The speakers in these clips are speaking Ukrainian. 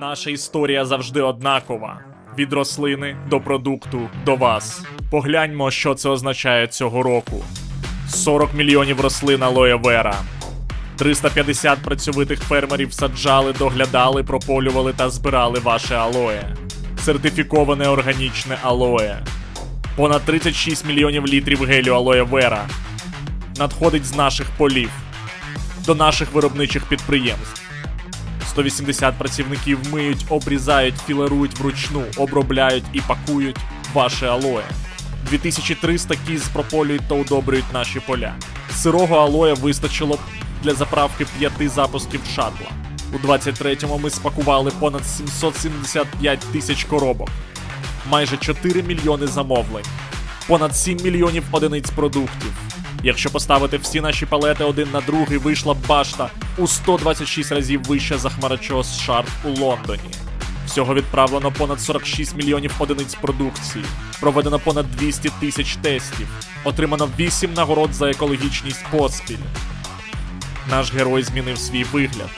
Наша історія завжди однакова: від рослини до продукту до вас. Погляньмо, що це означає цього року: 40 мільйонів рослин алоє вера. 350 працьовитих фермерів саджали, доглядали, прополювали та збирали ваше алоє. Сертифіковане органічне алоє. Понад 36 мільйонів літрів гелю алоє вера надходить з наших полів до наших виробничих підприємств. 180 працівників миють, обрізають, філерують вручну, обробляють і пакують ваше алоє. 2300 кіз прополюють та удобрюють наші поля. Сирого алоя вистачило б для заправки п'яти запусків шатла. У 23-му ми спакували понад 775 тисяч коробок, майже 4 мільйони замовлень, понад 7 мільйонів одиниць продуктів. Якщо поставити всі наші палети один на другий, вийшла б башта у 126 разів вища за хмарочос шарп у Лондоні. Всього відправлено понад 46 мільйонів одиниць продукції, проведено понад 200 тисяч тестів, отримано 8 нагород за екологічність поспіль. Наш герой змінив свій вигляд.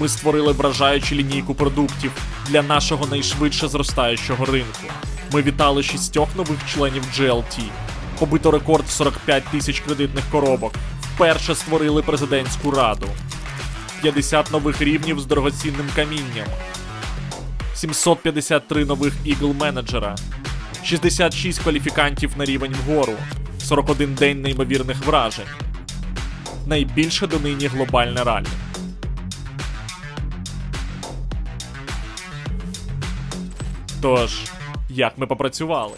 Ми створили вражаючу лінійку продуктів для нашого найшвидше зростаючого ринку. Ми вітали шістьох нових членів GLT. Побито рекорд 45 тисяч кредитних коробок. Вперше створили президентську раду. 50 нових рівнів з дорогоцінним камінням. 753 нових ігл менеджера. 66 кваліфікантів на рівень вгору. 41 день неймовірних вражень. Найбільше донині глобальне раллі. Тож, як ми попрацювали?